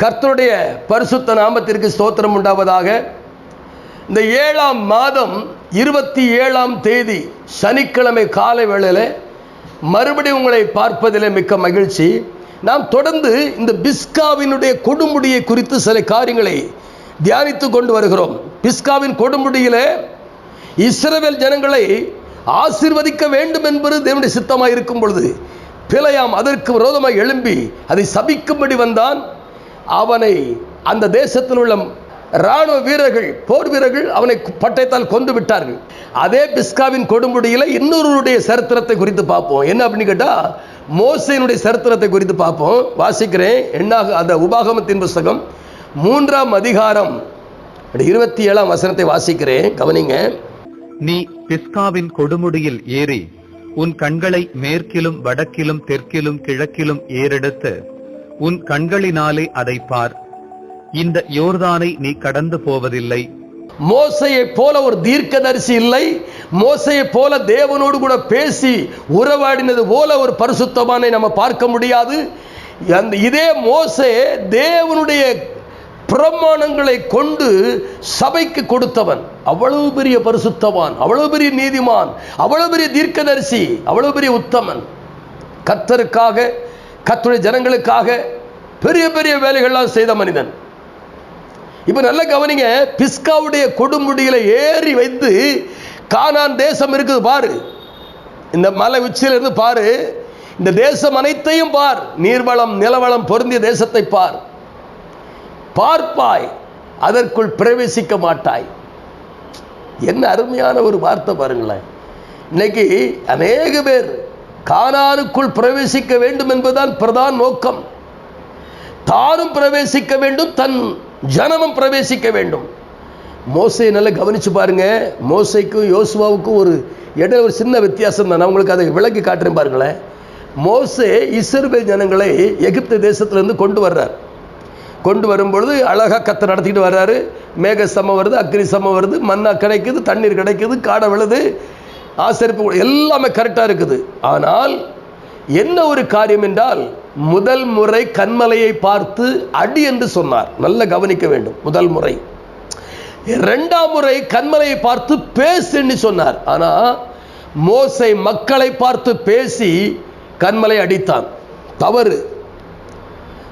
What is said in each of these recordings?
கர்த்தருடைய பரிசுத்த நாமத்திற்கு ஸ்தோத்திரம் உண்டாவதாக. இந்த ஏழாம் மாதம் இருபத்தி ஏழாம் தேதி சனிக்கிழமை காலை வேளையில் மறுபடியும் உங்களை பார்ப்பதில் மிக்க மகிழ்ச்சி. நாம் தொடர்ந்து இந்த பிஸ்காவினுடைய கொடுமுடியை குறித்து சில காரியங்களை தியானித்து கொண்டு வருகிறோம். பிஸ்காவின் கொடுமுடியிலே இஸ்ரேல் ஜனங்களை ஆசிர்வதிக்க வேண்டும் என்பது தேவனுடைய சித்தமாக இருக்கும் பொழுது பிழையாம் அதற்கு விரோதமாக எழும்பி அதை சபிக்கும்படி வந்தான். அவனை அந்த தேசத்தில் உள்ள இராணுவ வீரர்கள் போர் வீரர்கள் அவனை பட்டயத்தால் கொண்டு விட்டார்கள். அதே பிஸ்காவின் கொடுமுடியில் இன்னொருடைய சரித்திரத்தை குறித்து பார்ப்போம். என்ன அப்படின்னு கேட்டால் மோசையினுடைய சரித்திரத்தை குறித்து பார்ப்போம். வாசிக்கிறேன். என்னாக அந்த உபாகமத்தின் புஸ்தகம் மூன்றாம் அதிகாரம். இருபத்தி ஏழாம் வசனத்தை வாசிக்கிறேன். கவனிங்க. நீ பிஸ்காவின் கொடுமுடியில் ஏறி உன் கண்களை மேற்கிலும் வடக்கிலும் தெற்கிலும் கிழக்கிலும் ஏறெடுத்து உன் கண்களினாலே அதை பார். இந்த யோர்தானை நீ கடந்து போவதில்லை. மோசையை போல ஒரு தீர்க்கதரிசி இல்லை. மோசையை போல தேவனோடு கூட பேசி உறவாடினது போல ஒரு பரிசுத்தமானை நம்ம பார்க்க முடியாது. அந்த இதே மோசே தேவனுடைய பிரமாணங்களை கொண்டு சபைக்கு கொடுத்தவன். அவ்வளவு பெரிய பரிசுத்தவான் அவ்வளவு பெரிய நீதிமான் அவ்வளவு பெரிய தீர்க்கதரிசி அவ்வளவு பெரிய உத்தமன். கத்தருக்காக கத்துடைய ஜனங்களுக்காக பெரிய பெரிய வேலைகள்லாம் செய்த மனிதன். இப்போ நல்ல கவனிங்க பிஸ்காவுடைய கொடுமுடிகளை ஏறி வைத்து கானான் தேசம் இருக்குது பாரு. இந்த மலை உச்சியிலிருந்து பாரு. இந்த தேசம் அனைத்தையும் பார். நீர்வளம் நிலவளம் பொருந்திய தேசத்தை பார். பார்ப்பாய் அதற்குள் பிரவேசிக்க மாட்டாய். என்ன அருமையான ஒரு வார்த்தை பாருங்களேன். இன்னைக்கு அநேக பேர் கானாருக்குள் பிரவேசிக்க வேண்டும் என்பதுதான் பிரதான் நோக்கம். தானும் பிரவேசிக்க வேண்டும் தன் ஜனமும் பிரவேசிக்க வேண்டும். மோசையை நல்லா கவனிச்சு பாருங்க. மோசைக்கும் யோசுவாவுக்கும் ஒரு இடையில ஒரு சின்ன வித்தியாசம் தான். நான் உங்களுக்கு அதை விளக்கி காட்டுறேன் பாருங்களேன். மோசே இஸ்ரேல் ஜனங்களை எகிப்து தேசத்திலேருந்து கொண்டு வர்றார். கொண்டு வரும்பொழுது அழகாக கத்தை நடத்திக்கிட்டு வர்றாரு. மேக சமம் வருது அக்னி சமம் வருது மண்ணா கிடைக்குது தண்ணீர் கிடைக்குது காடை விழுது. ஆசரிப்பு எல்லாமே கரெக்டாக இருக்குது. ஆனால் என்ன ஒரு காரியம் என்றால் முதல் முறை கண்மலையை பார்த்து அடி என்று சொன்னார். நல்ல கவனிக்க வேண்டும் முதல் முறை. இரண்டாம் முறை கண்மலையை பார்த்து பேசு என்று சொன்னார். ஆனா மோசை மக்களை பார்த்து பேசி கண்மலை அடித்தான். தவறு.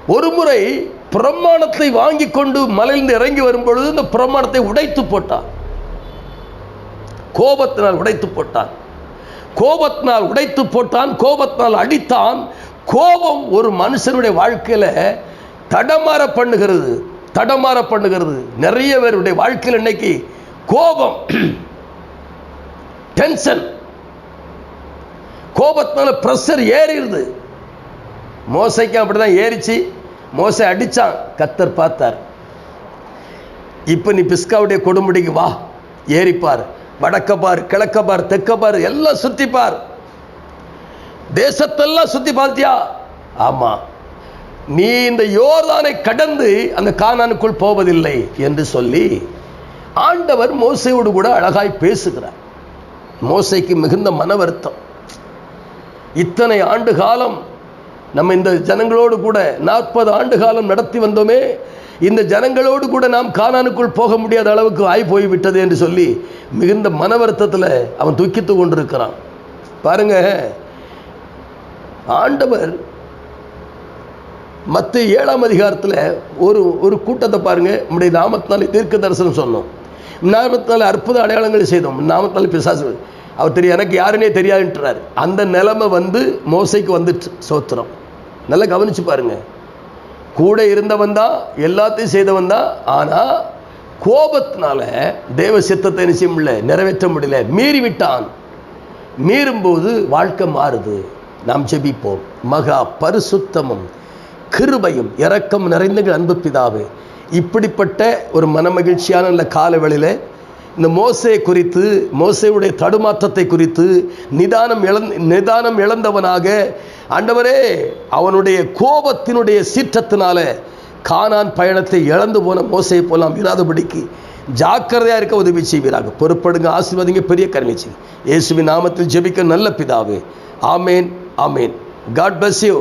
ஒரு முறை பிரமாணத்தை வாங்கி கொண்டு மலையிலிருந்து இறங்கி வரும்பொழுது இந்த பிரமாணத்தை உடைத்து போட்டான். கோபத்தினால் உடைத்து போட்டான். கோபத்தினால் உடைத்து போட்டான் கோபத்தினால் அடித்தான். கோபம் ஒரு மனுஷனுடைய வாழ்க்கையில தடமாற பண்ணுகிறது தடமாற பண்ணுகிறது. நிறைய பேருடைய வாழ்க்கையில் இன்னைக்கு கோபம் டென்ஷன் கோபத்தினால ப்ரெஷர் ஏறிடுது. மோசைக்கு அப்படிதான் ஏறிச்சு. மோசை அடிச்சான். கத்தர் பார்த்தார். இப்போ நீ பிஸ்காவுடைய கொடுமுடிக்கு வா. ஏறிப்பார். வடக்க பார் கிழக்க பார் தெற்க பார் எல்லாம் சுத்தி பார் தேசத்தெல்லாம் சுத்தி பார்த்தியா? ஆமா. நீ இந்த யோர்தானை கடந்து அந்த கானானுக்குள் போவதில்லை என்று சொல்லி ஆண்டவர் மோசையோடு கூட அழகாய் பேசுகிறார். மோசைக்கு மிகுந்த மன வருத்தம். இத்தனை ஆண்டு காலம் நம்ம இந்த ஜனங்களோடு கூட நாற்பது ஆண்டு காலம் நடத்தி வந்தோமே இந்த ஜனங்களோடு கூட நாம் கானானுக்குள் போக முடியாத அளவுக்கு ஆய் போய்விட்டது என்று சொல்லி மிகுந்த மன வருத்தத்தில் அவன் துக்கித்து கொண்டிருக்கிறான். பாருங்க ஆண்டவர் மற்ற ஏழாம் அதிகாரத்தில் ஒரு ஒரு கூட்டத்தை பாருங்க. நம்முடைய நாமத்தினாலே தீர்க்க தரிசனம் சொன்னோம். நாமத்தினால அற்புத அடையாளங்களை செய்தோம். நாமத்தினால பிசாசு. அவர் தெரியும் எனக்கு யாருன்னே தெரியாதுன்றார். அந்த நிலைமை வந்து மோசைக்கு வந்துட்டு சோத்திரம். நல்லா கவனிச்சு பாருங்க. கூட இருந்தவன் தான் எல்லாத்தையும் செய்தவன் தான் ஆனால் கோபத்தினால தேவ சித்தத்தை நிச்சயம் இல்லை முடியல நிறைவேற்ற முடியல. மீறிவிட்டான். மீறும்போது வாழ்க்கை மாறுது. நாம் ஜெபிப்போம். மகா பரிசுத்தமும் கிருபையும் இரக்கம் நிறைந்தங்கள் அன்பு பிதாவே. இப்படிப்பட்ட ஒரு மனமகிழ்ச்சியான நல்ல காலவெளியில் இந்த மோசையை குறித்து மோசையுடைய தடுமாற்றத்தை குறித்து நிதானம் இழந் நிதானம் இழந்தவனாக ஆண்டவரே அவனுடைய கோபத்தினுடைய சீற்றத்தினால கானான் பயணத்தை இழந்து போன மோசையை போலாம் இராதபடிக்கு ஜாக்கிரதையாக இருக்க உதவி செய்வீராக. பொறுப்படுங்க ஆசீர்வாதிங்க பெரிய கருணிச்சு இயேசுவின் நாமத்தில் ஜெபிக்க நல்ல பிதாவே. ஆமேன் ஆமேன். God bless you